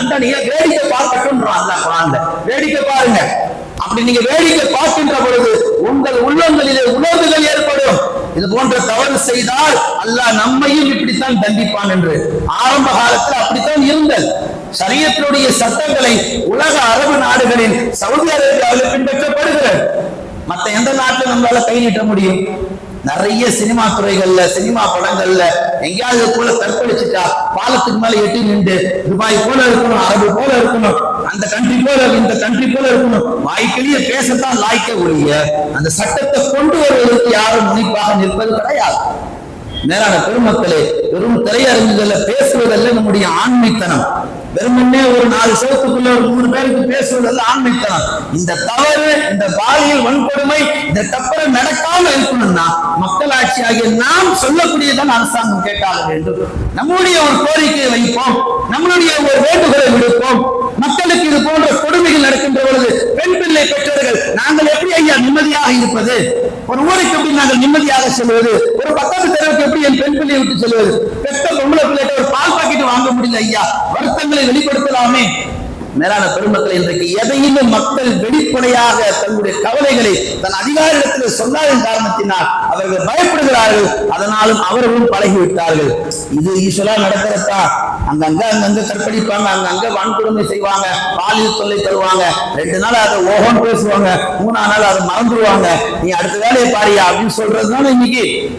தண்டனையை வேடிக்கை பார்க்கட்டும் அந்த குரான்ல வேடிக்கை பாருங்க. அப்படி நீங்க வேடிக்கை பார்க்கின்ற பொழுது உங்கள் உள்ளங்களிலே உணர்வுகள் ஏற்படும். இது போன்ற தவறு செய்தால் அல்லாஹ் நம்மையும் இப்படித்தான் தண்டிப்பான் என்று. ஆரம்ப காலத்தில் அப்படித்தான் இருந்தது. சரியத்தினுடைய சட்டங்களை உலக அரபு நாடுகளில் சவுதி அரேபியாவில் பின்பற்றப்படுகிறது. மத்த எந்த நாட்டில் நம்மளால கை நீட்ட முடியும். நிறைய சினிமா துறைகள்ல சினிமா படங்கள்ல எங்கேயாவது போல தற்கொலைச்சிட்டா பாலத்துக்கு மேல எட்டி நின்று துபாய் போல இருக்கணும் அரபு போல இருக்கணும் அந்த கண்ட்ரி போல இந்த கண்ட்ரி போல இருக்கணும். வாய்க்கிலேயே பேசத்தான் லாய்க்க ஒழிய அந்த சட்டத்தை கொண்டு வருவதற்கு யாரும் முனைப்பாக நிற்பது கிடையாது. மேலான பெருமக்களே வெறும் திரையரங்குகள்ல பேசுவதல்ல நம்முடைய ஆண்மைத்தனம். வெறுமனே ஒரு நாலு சேர்த்துக்குள்ள ஒரு மூணு பேருக்கு பேசுவதல்ல ஆண்மைத்தனம் இந்த தவறு இந்த பாலியல் வன்கொடுமை இந்த தவறு நடக்காம இருக்கணும்னா மக்களாட்சி ஆகிய நாம் சொல்லக்கூடியதான் அரசாங்கம் கேட்டாக வேண்டும். நம்முடைய ஒரு கோரிக்கையை வைப்போம். நம்மளுடைய ஒரு வேண்டுகோளை விடுப்போம். மக்களுக்கு இது போன்ற கொடுமைகள் நடக்கின்ற பொழுது பெண் பிள்ளை பெற்றவர்கள் நாங்கள் எப்படி ஐயா நிம்மதியாக இருப்பது? ஒரு ஊருக்கு எப்படி நாங்கள் நிம்மதியாக செல்வது? ஒரு பக்கத்து தெருவுக்கு எப்படி என் பெண் பிள்ளையை விட்டு செல்வது? பெத்த பொம்பளை பாக்கெட் முடியல ஐயா. வருத்தங்களை வெளிப்படுத்தலாமே. மேலான பெருமக்கள் இன்றைக்கு எதையுமே மக்கள் வெளிப்படையாக தங்களுடைய கவலைகளை தன் அதிகாரிடத்தில் சொல்லாத காரணத்தினால் அவர்கள் பயப்படுகிறார்கள். அதனாலும் அவர்களும் பழகிவிட்டார்கள். இது ஈஸ்வரா நடக்கிறதா? அங்கங்க அங்கங்க கற்பழிப்பாங்க. அங்கங்க வன்கொடுமை செய்வாங்க. பாலியல் தொல்லை தருவாங்க. ரெண்டு நாள் அதை ஓஹோன்னு பேசுவாங்க. மூணா நாள் அதை மறந்துடுவாங்க நீ அடுத்த வேலையை பாரியா அப்படின்னு சொல்றதுனால இன்னைக்கு.